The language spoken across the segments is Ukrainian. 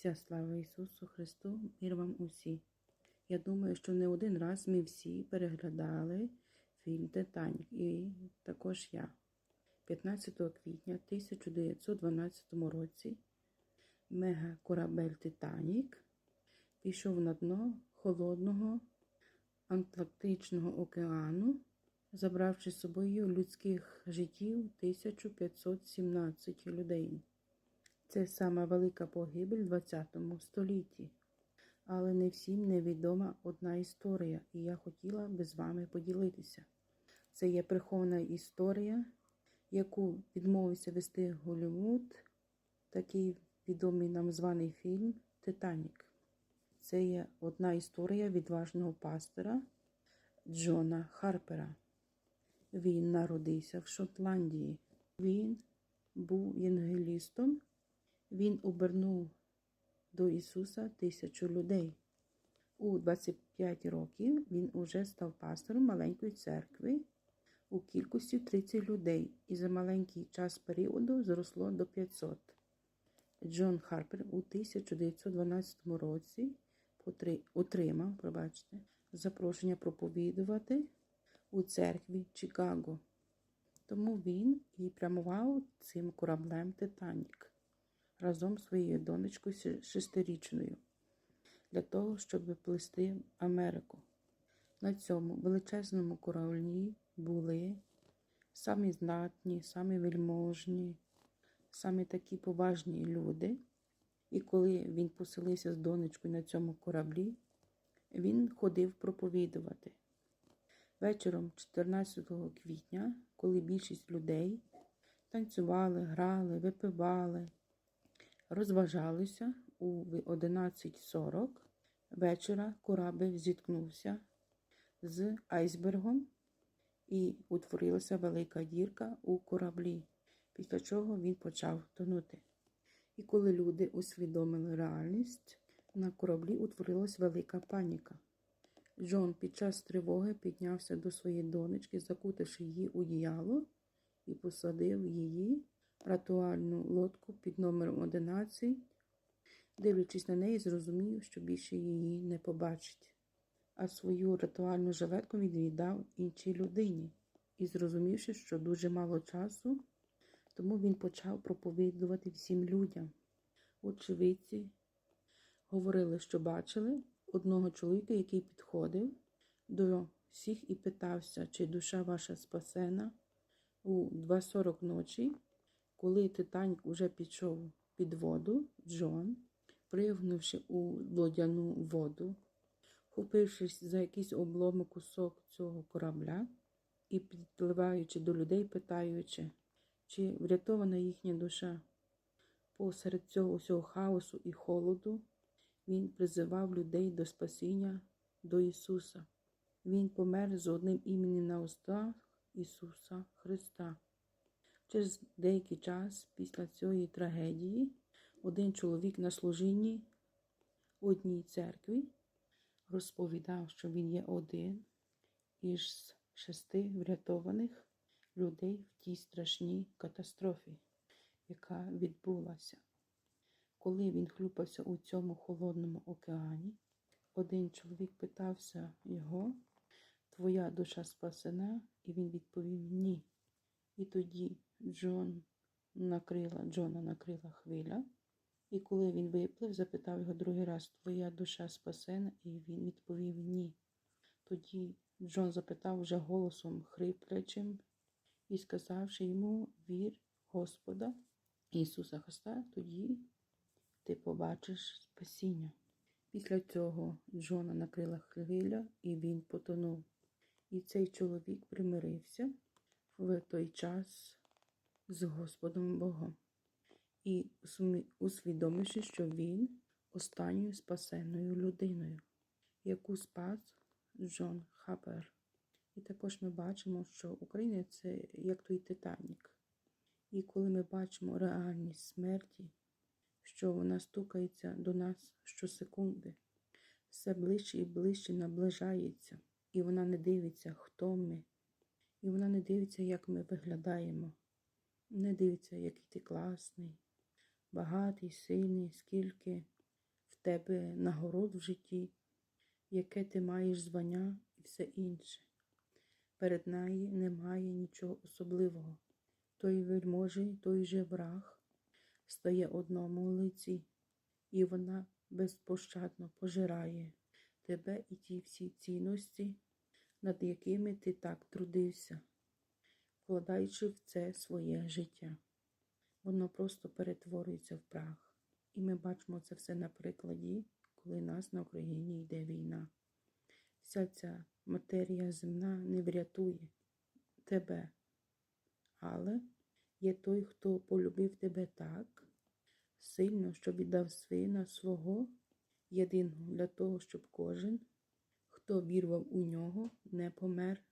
Вся слава Ісусу Христу, мир вам усі. Я думаю, що не один раз ми всі переглядали фільм Титанік, і також я. 15 квітня 1912 році мегакорабель Титанік пішов на дно холодного Атлантичного океану, забравши з собою людських життів 1517 людей. Це сама велика погибель в ХХ столітті. Але не всім невідома одна історія, і я хотіла би з вами поділитися. Це є прихована історія, яку відмовився вести Голлівуд, такий відомий нам званий фільм Титанік. Це є одна історія відважного пастора Джона Харпера. Він народився в Шотландії. Він був євангелістом. Він обернув до Ісуса тисячу людей. У 25 років він уже став пастором маленької церкви у кількості 30 людей і за маленький час періоду зросло до 500. Джон Харпер у 1912 році отримав пробачте, запрошення проповідувати у церкві Чикаго. Тому він і прямував цим кораблем Титанік разом з своєю донечкою шестирічною для того, щоб плисти Америку. На цьому величезному кораблі були самі знатні, самі вельможні, самі такі поважні люди. І коли він поселився з донечкою на цьому кораблі, він ходив проповідувати. Вечором 14 квітня, коли більшість людей танцювали, грали, випивали, розважалися у 11.40 вечора корабель зіткнувся з айсбергом і утворилася велика дірка у кораблі, після чого він почав тонути. І коли люди усвідомили реальність, на кораблі утворилась велика паніка. Джон під час тривоги піднявся до своєї донечки, закутавши її у діяло, і посадив її ритуальну лодку під номером 11, дивлячись на неї, зрозумів, що більше її не побачить. А свою ритуальну жилетку він віддав іншій людині і, зрозумівши, що дуже мало часу, тому він почав проповідувати всім людям. Очевидці говорили, що бачили одного чоловіка, який підходив до всіх і питався, чи душа ваша спасена у 2.40 ночі, коли Титанік уже пішов під воду, Джон, пригнувши у лодяну воду, хопившись за якийсь обломок кусок цього корабля і підпливаючи до людей, питаючи, чи врятована їхня душа. Посеред цього всього хаосу і холоду він призивав людей до спасіння до Ісуса. Він помер з одним іменем на устах Ісуса Христа. Через деякий час після цієї трагедії один чоловік на служінні одній церкві розповідав, що він є один із шести врятованих людей в тій страшній катастрофі, яка відбулася. Коли він хлюпався у цьому холодному океані, один чоловік питався його, Твоя душа спасена, і він відповів ні. І тоді Джон накрила, Джона накрила хвиля, і коли він виплив, запитав його другий раз, Твоя душа спасена, і він відповів ні. Тоді Джон запитав вже голосом хриплячим і сказавши йому вір Господа Ісуса Христа, тоді ти побачиш спасіння. Після цього Джона накрила хвиля, і він потонув. І цей чоловік примирився в той час з Господом Богом. І усвідомивши, що він останньою спасенною людиною, яку спас Джон Хапер. І також ми бачимо, що Україна це як той Титанік. І коли ми бачимо реальність смерті, що вона стукається до нас щосекунди, все ближче і ближче наближається, і вона не дивиться, хто ми, і вона не дивиться, як ми виглядаємо, не дивиться, який ти класний, багатий, сильний, скільки в тебе нагород в житті, яке ти маєш звання і все інше. Перед нею немає нічого особливого. Той вельможий, той же враг стає одному лиці, і вона безпощадно пожирає тебе і ті всі цінності, над якими ти так трудився, вкладаючи в це своє життя. Воно просто перетворюється в прах. І ми бачимо це все на прикладі, коли нас на Україні йде війна. Вся ця матерія земна не врятує тебе, але є той, хто полюбив тебе так сильно, що віддав сина свого єдиного для того, щоб кожен, хто вірував у нього, не помер,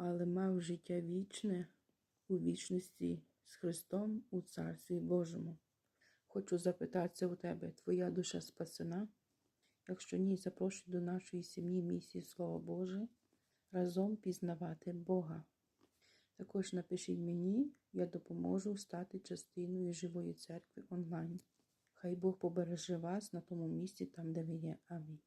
але мав життя вічне у вічності з Христом у Царстві Божому. Хочу запитатися у тебе, твоя душа спасена? Якщо ні, запрошую до нашої сім'ї місії Слово Боже разом пізнавати Бога. Також напишіть мені, я допоможу стати частиною живої церкви онлайн. Хай Бог побереже вас на тому місці, там, де ви є. Амінь.